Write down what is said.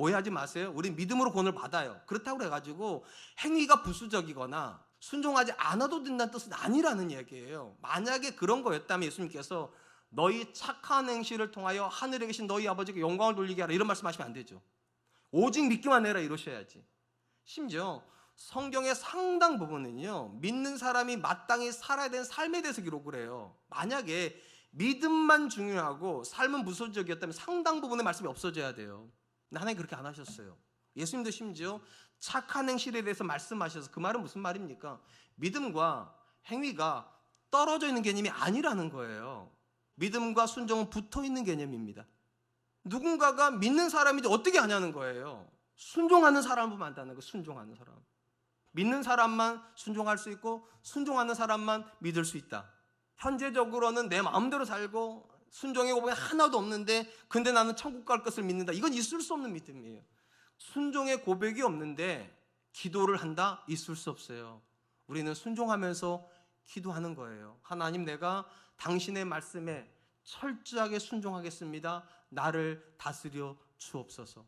오해하지 마세요. 우리 믿음으로 구원을 받아요. 그렇다고 해가지고 행위가 부수적이거나 순종하지 않아도 된다는 뜻은 아니라는 얘기예요. 만약에 그런 거였다면 예수님께서 너희 착한 행실을 통하여 하늘에 계신 너희 아버지께 영광을 돌리게 하라 이런 말씀하시면 안 되죠. 오직 믿기만 해라 이러셔야지. 심지어 성경의 상당 부분은요 믿는 사람이 마땅히 살아야 되는 삶에 대해서 기록을 해요. 만약에 믿음만 중요하고 삶은 무소적이었다면 상당 부분의 말씀이 없어져야 돼요. 근데 하나님 그렇게 안 하셨어요. 예수님도 심지어 착한 행실에 대해서 말씀하셔서 그 말은 무슨 말입니까? 믿음과 행위가 떨어져 있는 개념이 아니라는 거예요. 믿음과 순종은 붙어 있는 개념입니다. 누군가가 믿는 사람인지 어떻게 하냐는 거예요. 순종하는 보면 안다는 거 순종하는 사람. 믿는 사람만 순종할 수 있고 순종하는 사람만 믿을 수 있다. 현재적으로는 내 마음대로 살고 순종의 고백이 하나도 없는데 근데 나는 천국 갈 것을 믿는다. 이건 있을 수 없는 믿음이에요. 순종의 고백이 없는데 기도를 한다? 있을 수 없어요. 우리는 순종하면서 기도하는 거예요. 하나님 내가 당신의 말씀에 철저하게 순종하겠습니다. 나를 다스려 주옵소서.